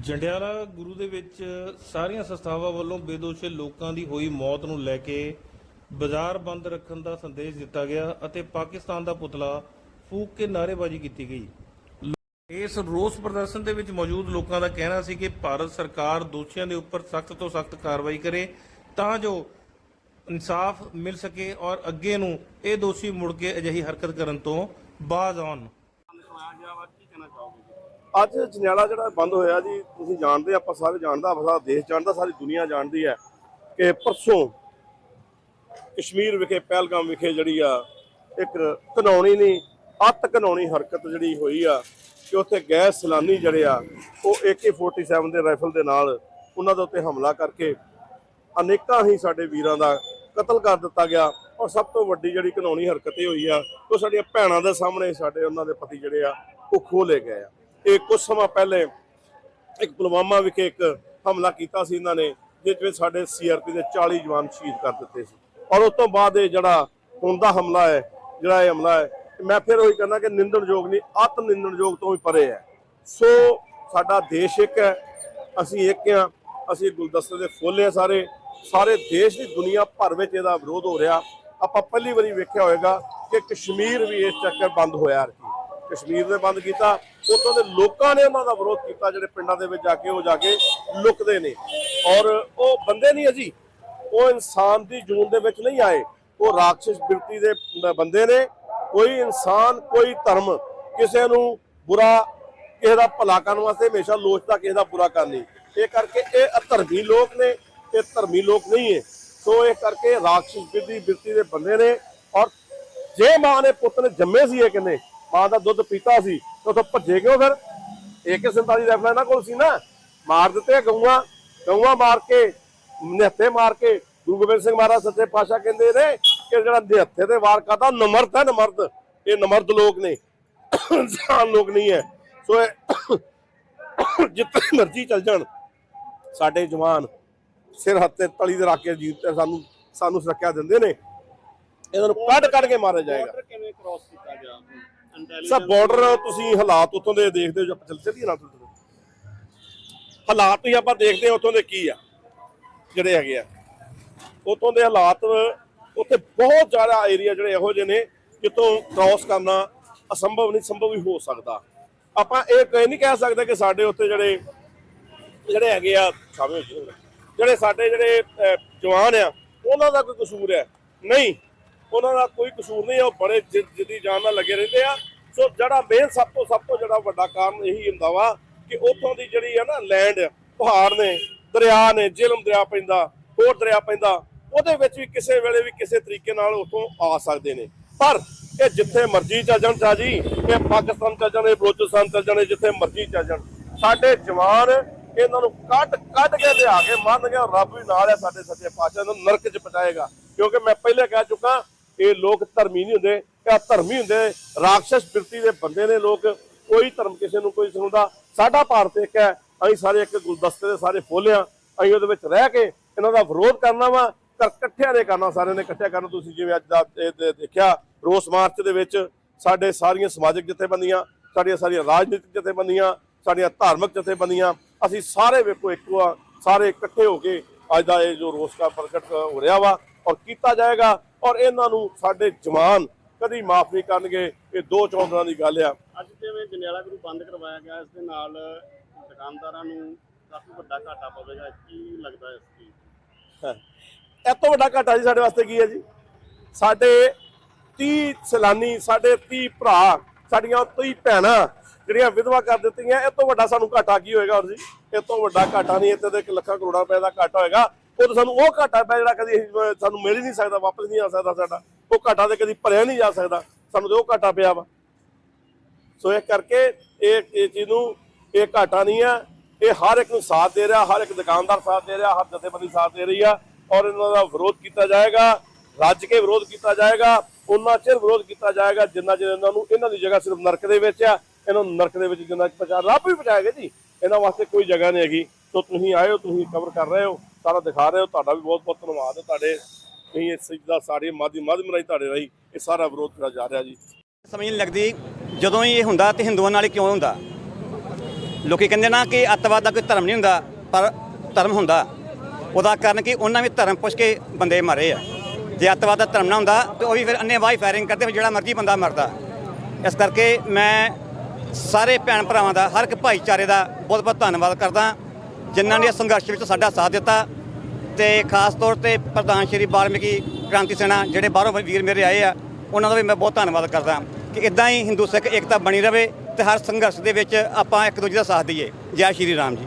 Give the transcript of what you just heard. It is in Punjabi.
ਜੰਡਿਆਲਾ ਗੁਰੂ ਦੇ ਵਿੱਚ ਸਾਰੀਆਂ ਸੰਸਥਾਵਾਂ ਵੱਲੋਂ ਬੇਦੋਸ਼ੇ ਲੋਕਾਂ ਦੀ ਹੋਈ ਮੌਤ ਨੂੰ ਲੈ ਕੇ ਬਾਜ਼ਾਰ ਬੰਦ ਰੱਖਣ ਦਾ ਸੰਦੇਸ਼ ਦਿੱਤਾ ਗਿਆ ਅਤੇ ਪਾਕਿਸਤਾਨ ਦਾ ਪੁਤਲਾ ਫੂਕ ਕੇ ਨਾਅਰੇਬਾਜ਼ੀ ਕੀਤੀ ਗਈ। ਇਸ ਰੋਸ ਪ੍ਰਦਰਸ਼ਨ ਦੇ ਵਿੱਚ ਮੌਜੂਦ ਲੋਕਾਂ ਦਾ ਕਹਿਣਾ ਸੀ ਕਿ ਭਾਰਤ ਸਰਕਾਰ ਦੋਸ਼ੀਆਂ ਦੇ ਉੱਪਰ ਸਖਤ ਤੋਂ ਸਖਤ ਕਾਰਵਾਈ ਕਰੇ ਤਾਂ ਜੋ ਇਨਸਾਫ ਮਿਲ ਸਕੇ ਔਰ ਅੱਗੇ ਨੂੰ ਇਹ ਦੋਸ਼ੀ ਮੁੜ ਕੇ ਅਜਿਹੀ ਹਰਕਤ ਕਰਨ ਤੋਂ ਬਾਜ਼ ਆਉਣ। ਅੱਜ ਜਨਿਆਲਾ ਜਿਹੜਾ ਬੰਦ ਹੋਇਆ ਜੀ, ਤੁਸੀਂ ਜਾਣਦੇ ਆਪਾਂ ਸਾਰੇ ਜਾਣਦਾ ਆਪਾਂ ਸਾਰਾ ਦੇਸ਼ ਜਾਣਦਾ, ਸਾਰੀ ਦੁਨੀਆ ਜਾਣਦੀ ਹੈ ਕਿ ਪਰਸੋਂ ਕਸ਼ਮੀਰ ਵਿਖੇ, ਪਹਿਲਗਾਮ ਵਿਖੇ ਜਿਹੜੀ ਆ, ਇੱਕ ਘਨੌਣੀ ਨਹੀਂ, ਅੱਤ ਘਨੌਣੀ ਹਰਕਤ ਜਿਹੜੀ ਹੋਈ ਆ ਕਿ ਉੱਥੇ ਗੈਰ ਸਲਾਨੀ ਜਿਹੜੇ ਆ, ਉਹ AK47 ਦੇ ਰਾਈਫਲ ਦੇ ਨਾਲ ਉਹਨਾਂ ਦੇ ਉੱਤੇ ਹਮਲਾ ਕਰਕੇ ਅਨੇਕਾਂ ਹੀ ਸਾਡੇ ਵੀਰਾਂ ਦਾ ਕਤਲ ਕਰ ਦਿੱਤਾ ਗਿਆ ਔਰ ਸਭ ਤੋਂ ਵੱਡੀ ਜਿਹੜੀ ਕਾਨੂੰਨੀ ਹਰਕਤ ਇਹ ਹੋਈ ਆ, ਉਹ ਸਾਡੀਆਂ ਭੈਣਾਂ ਦੇ ਸਾਹਮਣੇ ਸਾਡੇ ਉਹਨਾਂ ਦੇ ਪਤੀ ਜਿਹੜੇ ਆ, ਉਹ ਖੋਲੇ ਗਏ ਆ। ਇਹ ਕੁਝ ਸਮਾਂ ਪਹਿਲੇ ਇੱਕ ਪੁਲਵਾਮਾ ਵਿਖੇ ਇੱਕ ਹਮਲਾ ਕੀਤਾ ਸੀ, ਇਹਨਾਂ ਨੇ, ਜਿਸ ਵਿੱਚ ਸਾਡੇ ਸੀਆਰਪੀ ਦੇ 40 ਜਵਾਨ ਸ਼ਹੀਦ ਕਰ ਦਿੱਤੇ ਸੀ। ਔਰ ਉਸ ਤੋਂ ਬਾਅਦ ਇਹ ਜਿਹੜਾ ਹੁਣ ਦਾ ਹਮਲਾ ਹੈ, ਜਿਹੜਾ ਇਹ ਹਮਲਾ ਹੈ, ਮੈਂ ਫਿਰ ਉਹੀ ਕਹਿੰਦਾ ਕਿ ਨਿੰਦਣਯੋਗ ਨਹੀਂ ਅਤ ਨਿੰਦਣਯੋਗ ਤੋਂ ਵੀ ਪਰੇ ਹੈ। ਸੋ ਸਾਡਾ ਦੇਸ਼ ਇੱਕ ਹੈ, ਅਸੀਂ ਇੱਕ ਹਾਂ, ਅਸੀਂ ਗੁਲਦਸਤੇ ਦੇ ਫੁੱਲ ਹਾਂ ਸਾਰੇ। ਸਾਰੇ ਦੇਸ਼ ਦੀ ਦੁਨੀਆ ਭਰ ਵਿੱਚ ਇਹਦਾ ਵਿਰੋਧ ਹੋ ਰਿਹਾ। ਆਪਾਂ ਪਹਿਲੀ ਵਾਰੀ ਵੇਖਿਆ ਹੋਵੇਗਾ ਕਿ ਕਸ਼ਮੀਰ ਵੀ ਇਸ ਚੱਕਰ ਬੰਦ ਹੋਇਆ ਰਕੀ ਕਸ਼ਮੀਰ ਨੇ ਬੰਦ ਕੀਤਾ। ਉੱਥੋਂ ਦੇ ਲੋਕਾਂ ਨੇ ਉਹਨਾਂ ਦਾ ਵਿਰੋਧ ਕੀਤਾ, ਜਿਹੜੇ ਪਿੰਡਾਂ ਦੇ ਵਿੱਚ ਜਾ ਕੇ ਉਹ ਜਾ ਕੇ ਲੁਕਦੇ ਨੇ। ਔਰ ਉਹ ਬੰਦੇ ਨਹੀਂ ਅਜੀ ਉਹ ਇਨਸਾਨ ਦੀ ਜੂਨ ਦੇ ਵਿੱਚ ਨਹੀਂ ਆਏ। ਉਹ ਰਾਖਸ਼ ਬਿਰਤੀ ਦੇ ਬੰਦੇ ਨੇ। ਕੋਈ ਇਨਸਾਨ, ਕੋਈ ਧਰਮ ਕਿਸੇ ਨੂੰ ਬੁਰਾ, ਕਿਸੇ ਦਾ ਭਲਾ ਕਰਨ ਵਾਸਤੇ ਹਮੇਸ਼ਾ ਲੋਚਦਾ ਕਿਸੇ ਦਾ ਬੁਰਾ ਕਰਨ ਲਈ ਇਹ ਕਰਕੇ ਇਹ ਅਧਰਮੀ ਲੋਕ ਨੇ, ਇਹ ਧਰਮੀ ਲੋਕ ਨਹੀਂ ਹੈ। ਸੋ ਇਹ ਕਰਕੇ ਰਾਖਸ਼ ਬਿਰਤੀ ਬਿਰਤੀ ਦੇ ਬੰਦੇ ਨੇ। ਔਰ ਜੇ ਮਾਂ ਨੇ ਪੁੱਤ ਨੇ ਜੰਮੇ ਸੀ ਇਹ ਕਿੰਨੇ? ਮਾਂ ਦਾ ਦੁੱਧ ਪੀਤਾ ਸੀ, ਤੇ ਉਥੋਂ ਭੱਜੇ ਕਿਉਂ ਫਿਰ? AK47 ਰਾਈਫਲ ਇਹਨਾਂ ਕੋਲ ਸੀ ਨਾ, ਮਾਰ ਦਿੱਤੇ ਗਊਆਂ ਗਊਆਂ ਮਾਰ ਕੇ, ਨਿਹੱਥੇ ਮਾਰ ਕੇ, ਗੁਰੂ ਗੋਬਿੰਦ ਸਿੰਘ ਮਹਾਰਾਜ ਸੱਚੇ ਪਾਤਸ਼ਾਹ ਕਹਿੰਦੇ ਨੇ ਕਿ ਜਿਹੜਾ ਨਿਹੱਥੇ ਤੇ ਵਾਰ ਕਰਦਾ ਨਮਰਦ ਹੈ ਨਮਰਦ ਇਹ ਨਮਰਦ ਲੋਕ ਨੇ, ਇਨਸਾਨ ਲੋਕ ਨਹੀਂ ਹੈ। ਸੋ ਜਿੱਥੇ ਮਰਜ਼ੀ ਚੱਲ ਜਾਣ, ਸਾਡੇ ਜਵਾਨ ਸਿਰ ਹੱਥ ਤੇ ਤਲੀ ਦੇ ਰੱਖ ਕੇ ਜੀਤ ਸਾਨੂੰ ਸਾਨੂੰ ਸੁਰੱਖਿਆ ਦਿੰਦੇ ਨੇ। ਇਹਨਾਂ ਨੂੰ ਕੱਢ ਕੱਢ ਕੇ ਮਾਰਿਆ ਜਾਏਗਾ। ਕਿਵੇਂ ਕ੍ਰਾਸ ਕੀਤਾ ਗਿਆ? ਸਰ ਬਾਰਡਰ ਤੁਸੀਂ ਹਾਲਾਤ ਉਤੋਂ ਦੇ ਦੇਖਦੇ ਹੋ ਜੋ ਆਪਾਂ ਚੱਲੀਏ ਨਾ ਤੁਸੀਂ ਹਾਲਾਤ ਹੀ ਆਪਾਂ ਦੇਖਦੇ ਹਾਂ ਉਤੋਂ ਦੇ ਕੀ ਆ, ਜਿਹੜੇ ਹੈਗੇ ਆ। ਉਤੋਂ ਦੇ ਹਾਲਾਤ, ਉੱਥੇ ਬਹੁਤ ਜ਼ਿਆਦਾ ਏਰੀਆ ਜਿਹੜੇ ਇਹੋ ਜਿਹੇ ਨੇ, ਜਿੱਥੋਂ ਕ੍ਰਾਸ ਕਰਨਾ ਅਸੰਭਵ ਨਹੀਂ, ਸੰਭਵ ਹੀ ਹੋ ਸਕਦਾ। ਆਪਾਂ ਇਹ ਕਹਿ ਨਹੀਂ ਕਹਿ ਸਕਦੇ ਕਿ ਸਾਡੇ ਉੱਤੇ ਜਿਹੜੇ ਜਿਹੜੇ ਹੈਗੇ ਆ ਸਾਹਮਣੇ ਜਿਹੜੇ ਸਾਡੇ ਜਿਹੜੇ ਜਵਾਨ ਆ, ਉਹਨਾਂ ਦਾ ਕੋਈ ਕਸੂਰ ਹੈ? ਨਹੀਂ। ਉਹਨਾਂ ਦਾ ਕੋਈ ਕਸੂਰ ਨਹੀਂ, ਉਹ ਬੜੇ ਜਿ- ਜਿੱਦੀ ਜਾਨ ਨਾਲ ਲੱਗੇ ਰਹਿੰਦੇ ਆ। ਸੋ ਜਿਹੜਾ ਮੇਨ ਸਭ ਤੋਂ ਸਭ ਤੋਂ ਜਿਹੜਾ ਵੱਡਾ ਕਾਰਨ ਇਹੀ ਹੁੰਦਾ ਵਾ ਕਿ ਉੱਥੋਂ ਦੀ ਜਿਹੜੀ ਆ ਨਾ ਲੈਂਡ ਪਹਾੜ ਨੇ, ਦਰਿਆ ਨੇ, ਜ਼ਿਲਮ ਦਰਿਆ ਪੈਂਦਾ, ਹੋਰ ਦਰਿਆ ਪੈਂਦਾ, ਉਹਦੇ ਵਿੱਚ ਵੀ ਕਿਸੇ ਵੇਲੇ ਵੀ ਕਿਸੇ ਤਰੀਕੇ ਨਾਲ ਉੱਥੋਂ ਆ ਸਕਦੇ ਨੇ। ਪਰ ਇਹ ਜਿੱਥੇ ਮਰਜ਼ੀ ਚੱਲ ਜਾਣ ਚਾਹ ਜੀ ਇਹ ਪਾਕਿਸਤਾਨ ਚੱਲ ਜਾਣ, ਇਹ ਬਲੋਚਿਸਤਾਨ ਚੱਲ ਜਾਣ ਜਿੱਥੇ ਮਰਜ਼ੀ ਚੱਲ ਜਾਣ। ਸਾਡੇ ਜਵਾਨ ਇਹਨਾਂ ਨੂੰ ਕੱਢ ਕੱਢ ਕੇ ਲਿਆ ਕੇ ਮੰਨ ਗਿਆ, ਰੱਬ ਵੀ ਨਾਲ ਹੈ ਸਾਡੇ ਸੱਚੇ ਪਾਤਸ਼ਾਹ ਨੂੰ ਨਰਕ 'ਚ ਪਟਾਏਗਾ ਕਿਉਂਕਿ ਮੈਂ ਪਹਿਲੇ ਕਹਿ ਚੁੱਕਾ ਇਹ ਲੋਕ ਧਰਮੀ ਨਹੀਂ ਹੁੰਦੇ, ਇਹ ਧਰਮੀ ਹੁੰਦੇ ਰਾਖਸ਼ ਬਿਰਤੀ ਦੇ ਬੰਦੇ ਨੇ ਲੋਕ, ਕੋਈ ਧਰਮ ਕਿਸੇ ਨੂੰ ਕੋਈ ਸੁਣਦਾ ਸਾਡਾ ਭਾਰਤ ਇੱਕ ਹੈ, ਅਸੀਂ ਸਾਰੇ ਇੱਕ ਗੁਲਦਸਤੇ ਦੇ ਸਾਰੇ ਫੁੱਲ ਆ ਅਸੀਂ ਉਹਦੇ ਵਿੱਚ ਰਹਿ ਕੇ ਇਹਨਾਂ ਦਾ ਵਿਰੋਧ ਕਰਨਾ ਵਾ ਤਾਂ ਇਕੱਠਿਆਂ ਨੇ ਕਰਨਾ, ਸਾਰਿਆਂ ਨੇ ਇਕੱਠਿਆਂ ਕਰਨਾ। ਤੁਸੀਂ ਜਿਵੇਂ ਅੱਜ ਦਾ ਇਹ ਦੇਖਿਆ, ਰੋਸ ਮਾਰਚ ਦੇ ਵਿੱਚ ਸਾਡੇ ਸਾਰੀਆਂ ਸਮਾਜਿਕ ਜਥੇਬੰਦੀਆਂ, ਸਾਡੀਆਂ ਸਾਰੀਆਂ ਰਾਜਨੀਤਿਕ ਜਥੇਬੰਦੀਆਂ, ਸਾਡੀਆਂ ਧਾਰਮਿਕ ਜਥੇਬੰਦੀਆਂ, ਅਸੀਂ ਸਾਰੇ ਵੇਖੋ ਇੱਕੋ ਆ ਸਾਰੇ ਇਕੱਠੇ ਹੋ ਕੇ ਅੱਜ ਦਾ ਇਹ ਜੋ ਰੋਸ ਦਾ ਪ੍ਰਗਟ ਹੋ ਰਿਹਾ ਵਾ ਔਰ ਕੀਤਾ ਜਾਏਗਾ। ਔਰ ਇਹਨਾਂ ਨੂੰ ਸਾਡੇ ਜਵਾਨ ਕਦੀ ਮਾਫ ਨਹੀਂ ਕਰਨਗੇ। ਇਹ ਦੋ ਚੌਂਦਰਾਂ ਦੀ ਗੱਲ ਆ। ਅੱਜ ਜਿਵੇਂ ਜੰਡਿਆਲਾ ਗੁਰੂ ਬੰਦ ਕਰਵਾਇਆ ਗਿਆ ਇਸ ਦੇ ਨਾਲ ਦੁਕਾਨਦਾਰਾਂ ਨੂੰ ਕਾਫੀ ਵੱਡਾ ਘਾਟਾ ਪਵੇਗਾ। ਕੀ ਲੱਗਦਾ ਇਸ ਹਾਂ। ਇਹ ਤੋਂ ਵੱਡਾ ਘਾਟਾ ਜੀ ਸਾਡੇ ਵਾਸਤੇ ਕੀ ਹੈ ਜੀ? ਸਾਡੇ 30 ਸੈਲਾਨੀ ਸਾਡੇ 30 ਭਰਾ ਸਾਡੀਆਂ 30 ਭੈਣਾਂ ਜਿਹੜੀਆਂ ਵਿਧਵਾ ਕਰ ਦਿੱਤੀਆਂ ਇਹ ਤੋਂ ਵੱਡਾ ਸਾਨੂੰ ਘਾਟਾ ਕੀ ਹੋਏਗਾ ਹੋਰ ਜੀ? ਇਹ ਤੋਂ ਵੱਡਾ ਘਾਟਾ ਨਹੀਂ ਇੱਥੇ ਤੇ ਇੱਕ ਲੱਖਾਂ ਕਰੋੜਾਂ ਰੁਪਏ ਦਾ ਘਾਟਾ ਹੋਏਗਾ। ਉਹ ਸਾਨੂੰ ਉਹ ਘਾਟਾ ਪਿਆ ਜਿਹੜਾ ਕਦੀ ਅਸੀਂ- ਸਾਨੂੰ ਮਿਲ ਹੀ ਨਹੀਂ ਸਕਦਾ, ਵਾਪਸ ਨਹੀਂ ਆ ਸਕਦਾ ਸਾਡਾ। ਉਹ ਘਾਟਾ ਤੇ ਕਦੀ ਭਰਿਆ ਨਹੀਂ ਜਾ ਸਕਦਾ। ਸਾਨੂੰ ਤੇ ਉਹ ਘਾਟਾ ਪਿਆ ਵਾ। ਸੋ ਇਹ ਕਰਕੇ ਇਹ ਇਹ ਚੀਜ਼ ਨੂੰ, ਇਹ ਘਾਟਾ ਨਹੀਂ ਆ। ਇਹ ਹਰ ਇੱਕ ਨੂੰ ਸਾਥ ਦੇ ਰਿਹਾ, ਹਰ ਇੱਕ ਦੁਕਾਨਦਾਰ ਸਾਥ ਦੇ ਰਿਹਾ, ਹਰ ਜਥੇਬੰਦੀ ਸਾਥ ਦੇ ਰਹੀ ਆ। ਔਰ ਇਹਨਾਂ ਦਾ ਵਿਰੋਧ ਕੀਤਾ ਜਾਏਗਾ, ਰੱਜ ਕੇ ਵਿਰੋਧ ਕੀਤਾ ਜਾਏਗਾ, ਉਹਨਾਂ ਚਿਰ ਵਿਰੋਧ ਕੀਤਾ ਜਾਏਗਾ, ਜਿੰਨਾ ਚਿਰ ਇਹਨਾਂ ਨੂੰ, ਇਹਨਾਂ ਦੀ ਜਗ੍ਹਾ ਸਿਰਫ ਨਰਕ ਦੇ ਵਿੱਚ ਆ, ਇਹਨਾਂ ਨੂੰ ਨਰਕ ਦੇ ਵਿੱਚ ਜਿੰਨਾ ਚਿਰ ਪਹੁੰਚਾ ਰੱਬ ਵੀ ਪਹੁੰਚਾਏਗਾ ਜੀ। ਇਹਨਾਂ ਵਾਸਤੇ ਕੋਈ ਜਗ੍ਹਾ ਨਹੀਂ ਹੈਗੀ। ਸੋ ਤੁਸੀਂ ਆਏ ਹੋ ਤੁਸੀਂ ਕਵਰ ਕਰ ਰਹੇ ਹੋ। ਸਾਰਾ ਦਿਖਾ ਰਹੇ ਹੋ, ਤੁਹਾਡਾ ਵੀ ਬਹੁਤ ਬਹੁਤ ਧੰਨਵਾਦ ਹੈ, ਤੁਹਾਡੇ ਨਹੀਂ, ਇਸ ਦਾ ਸਾਡੇ ਮਾਧਿਅਮ ਮਾਧਿਅਮ ਰਾਹੀਂ ਤੁਹਾਡੇ ਰਾਹੀਂ ਇਹ ਸਾਰਾ ਵਿਰੋਧ ਕੀਤਾ ਜਾ ਰਿਹਾ ਜੀ। ਸਮਝ ਨਹੀਂ ਲੱਗਦੀ, ਜਦੋਂ ਹੀ ਇਹ ਹੁੰਦਾ ਤੇ ਹਿੰਦੂਆਂ ਨਾਲ ਹੀ ਕਿਉਂ ਹੁੰਦਾ? ਲੋਕੀ ਕਹਿੰਦੇ ਨਾ ਕਿ ਅੱਤਵਾਦ ਦਾ ਕੋਈ ਧਰਮ ਨਹੀਂ ਹੁੰਦਾ, ਪਰ ਧਰਮ ਹੁੰਦਾ। ਉਹਦਾ ਕਾਰਨ ਕਿ ਉਹਨਾਂ ਵੀ ਧਰਮ ਪੁੱਛ ਕੇ ਬੰਦੇ ਮਾਰੇ ਆ। ਜੇ ਅੱਤਵਾਦ ਦਾ ਧਰਮ ਨਾ ਹੁੰਦਾ, ਤੇ ਉਹ ਵੀ ਫਿਰ ਅੰਨੇ ਵਾਈ ਫਾਇਰਿੰਗ ਕਰਦੇ ਫਿਰ ਜਿਹੜਾ ਮਰਜ਼ੀ ਬੰਦਾ ਮਰਦਾ। ਇਸ ਕਰਕੇ ਮੈਂ ਸਾਰੇ ਭੈਣ ਭਰਾਵਾਂ ਦਾ, ਹਰ ਇੱਕ ਭਾਈਚਾਰੇ ਦਾ ਬਹੁਤ ਬਹੁਤ ਧੰਨਵਾਦ ਕਰਦਾ। ਜਿਨ੍ਹਾਂ ਨੇ ਸੰਘਰਸ਼ ਵਿੱਚ ਸਾਡਾ ਸਾਥ ਦਿੱਤਾ ਤੇ ਖਾਸ ਤੌਰ ਤੇ ਪ੍ਰਧਾਨ ਸ਼੍ਰੀ ਵਾਲਮੀਕੀ ਕ੍ਰਾਂਤੀ ਸੈਨਾ, ਜਿਹੜੇ ਬਾਹਰੋਂ ਵੀਰ ਮੇਰੇ ਆਏ ਆ, ਉਹਨਾਂ ਦਾ ਵੀ ਮੈਂ ਬਹੁਤ ਧੰਨਵਾਦ ਕਰਦਾ ਕਿ ਇਦਾਂ ਹੀ ਹਿੰਦੂ ਸਿੱਖ ਏਕਤਾ ਬਣੀ ਰਵੇ ਤੇ ਹਰ ਸੰਘਰਸ਼ ਦੇ ਵਿੱਚ ਆਪਾਂ ਇੱਕ ਦੂਜੇ ਦਾ ਸਾਥ ਦਈਏ। ਜੈ ਸ਼੍ਰੀ ਰਾਮ ਜੀ।